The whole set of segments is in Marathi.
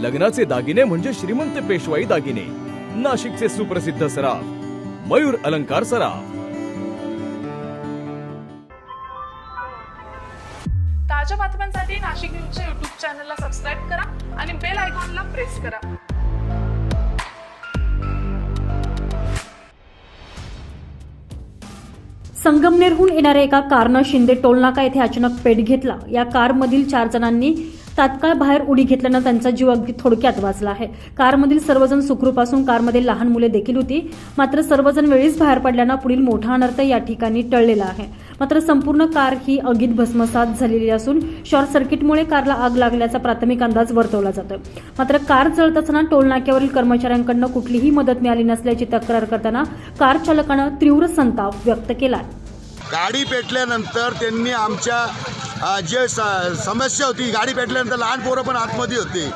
लग्नाचे दागिने म्हणजे श्रीमंत पेशवाई दागिने. नाशिकचे सुप्रसिद्ध सराफ मयूर अलंकार सराफ. ताज्या बातम्यांसाठी नाशिक न्यूजच्या युट्यूब चॅनलला सबस्क्राईब करा आणि बेल आयकॉनला प्रेस करा. संगमनेरहून येणाऱ्या एका कारनं शिंदे टोलनाका येथे अचानक पेट घेतला. या कारमधील चार जणांनी तात्काळ बाहेर उडी घेतल्यानं त्यांचा जीव अगदी थोडक्यात वाचला आहे. कारमधील सर्वजण सुखरूप असून कारमध्ये लहान मुले देखील होती. मात्र सर्वजण वेळीच बाहेर पडल्यानं पुढील मोठा अनर्थ या ठिकाणी टळलेला आहे. मात्र संपूर्ण कार ही अगीत भस्मसात झालेली असून शॉर्ट सर्किटमुळे कारला आग लागल्याचा प्राथमिक अंदाज वर्तवला जातो मात्र कार जळत असताना टोलनाक्यावरील कर्मचाऱ्यांकडनं कुठलीही मदत मिळाली नसल्याची तक्रार करताना कार चालकानं तीव्र संताप व्यक्त केला गाडी पेटल्यानंतर त्यांनी आमच्या जे स- समस्या होती गाडी पेटल्यानंतर लहान पोरं पण आतमध्ये होते.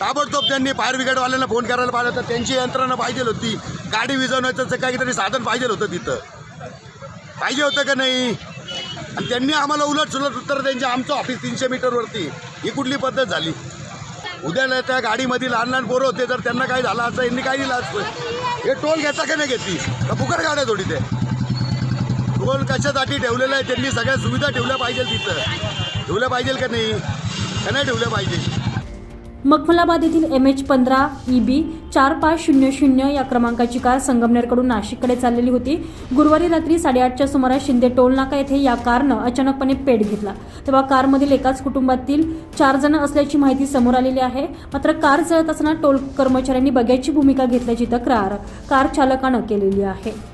ताबडतोब त्यांनी फायर ब्रिगेडवाल्यांना फोन करायला पाहिजे होतं. त्यांची यंत्रणा पाहिजे होती. गाडी विजवण्याचं काहीतरी साधन पाहिजे होतं तिथं. पाहिजे होतं का नाही? आणि त्यांनी आम्हाला उलट सुलट उत्तर त्यांच्या आमचं ऑफिस तीनशे मीटरवरती ही कुठली पद्धत झाली? उद्याला त्या गाडीमध्ये लहान लहान पोरं होते तर त्यांना काय झालं? असतं यांनी काय दिलं असतं? हे टोल घेता का नाही घेतली? का फुकट गाड्या थोडी ते टोल कशासाठी ठेवलेलं आहे? त्यांनी सगळ्या सुविधा ठेवल्या पाहिजे तिथं. ठेवल्या पाहिजे का नाही? का नाही ठेवल्या पाहिजे मखमलाबाद येथील एम एच पंधरा ई बी चार पाच शून्य शून्य या क्रमांकाची कार संगमनेरकडून नाशिककडे चाललेली होती. गुरुवारी रात्री साडेआठच्या सुमारास शिंदे टोलनाका येथे या कारनं अचानकपणे पेट घेतला. तेव्हा कारमधील एकाच कुटुंबातील चार जण असल्याची माहिती समोर आलेली आहे. मात्र कार जळत असताना टोल कर्मचाऱ्यांनी बग्याची भूमिका घेतल्याची तक्रार कार चालकानं केलेली आहे.